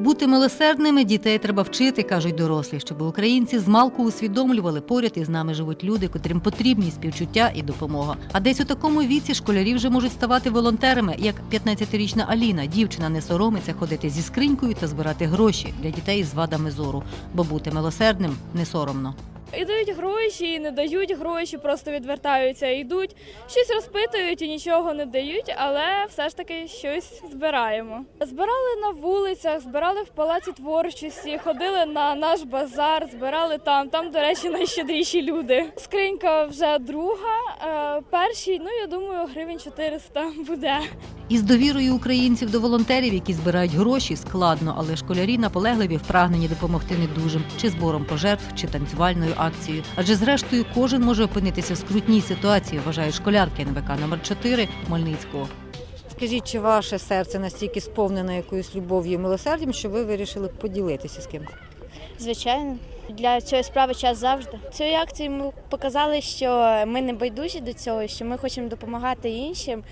Бути милосердними дітей треба вчити, кажуть дорослі, щоб українці з малку усвідомлювали, поряд із нами живуть люди, котрим потрібні співчуття і допомога. А десь у такому віці школярі вже можуть ставати волонтерами, як 15-річна Аліна. Дівчина не соромиться ходити зі скринькою та збирати гроші для дітей з вадами зору, бо бути милосердним не соромно. І дають гроші, і не дають гроші, просто відвертаються, йдуть, щось розпитують і нічого не дають, але все ж таки щось збираємо. Збирали на вулицях, збирали в палаці творчості, ходили на наш базар, збирали там. Там, до речі, найщедріші люди. Скринька вже друга. е, Перший, ну я думаю, гривень 400 буде. Із довірою українців до волонтерів, які збирають гроші, складно, але школярі наполегливі в прагненні допомогти недужим, чи збором пожертв, чи танцювальною акцією. Адже зрештою кожен може опинитися в скрутній ситуації, вважають школярки НВК номер 4 Хмельницького. Скажіть, чи ваше серце настільки сповнене якоюсь любов'ю і милосердям, що ви вирішили поділитися з кимось? Звичайно, для цієї справи час завжди. Цією акцією ми показали, що ми не байдужі до цього, що ми хочемо допомагати іншим.